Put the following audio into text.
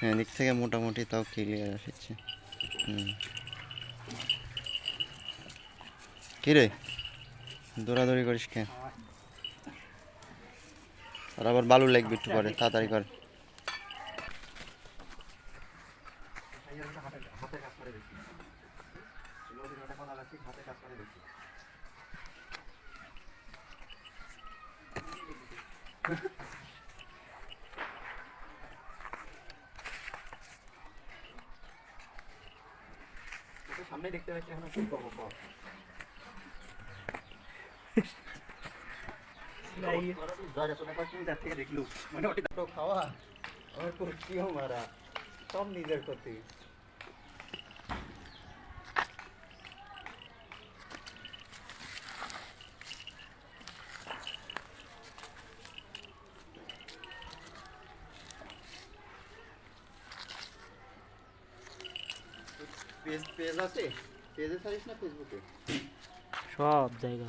হ্যাঁ দিক থেকে মোটামুটি তাও ক্লিয়ার আসছে হুম। কিরে দৌড়াদৌড়ি করিস কে আর আবার বালু লাগবে একটু পরে, তাড়াতাড়ি কর। সামনে দেখতে পাচ্ছি এখন। কি করব কর মানে খাওয়া। আমার করছি মারা। সব নিজের ক্ষতি। পেজ পেজ আছে? পেজে ছাড়িস না ফেসবুকে সব জায়গা